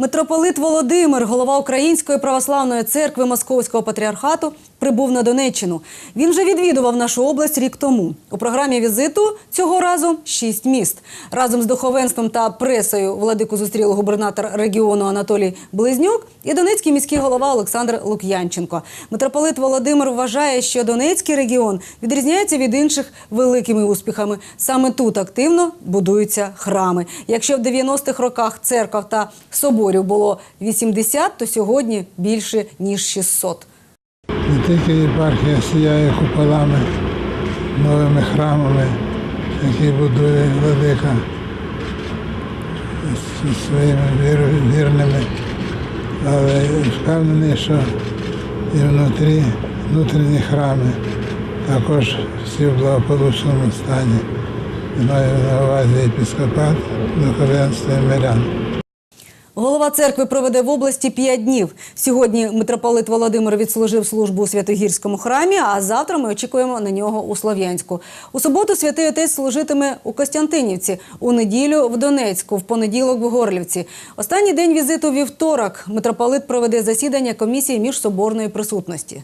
Митрополит Володимир, голова Української православної церкви Московського патріархату, прибув на Донеччину. Він вже відвідував нашу область рік тому. У програмі візиту цього разу шість міст. Разом з духовенством та пресою владику зустріли губернатор регіону Анатолій Близнюк і донецький міський голова Олександр Лук'янченко. Митрополит Володимир вважає, що Донецький регіон відрізняється від інших великими успіхами. Саме тут активно будуються храми. Якщо в 90-х роках церков та соборів було 80, то сьогодні більше ніж 600. Не тільки єпархія сіяє куполами, новими храмами, які будує владика зі своїми вірними, але впевнений, що і внутрі, внутрішні храми також всі в благополучному стані. Маю на увазі епіскопат, духовенство і мирян. Голова церкви проведе в області п'ять днів. Сьогодні митрополит Володимир відслужив службу у Святогірському храмі, а завтра ми очікуємо на нього у Слов'янську. У суботу святий отець служитиме у Костянтинівці, у неділю в Донецьку, в понеділок в Горлівці. Останній день візиту вівторок. Митрополит проведе засідання комісії міжсоборної присутності.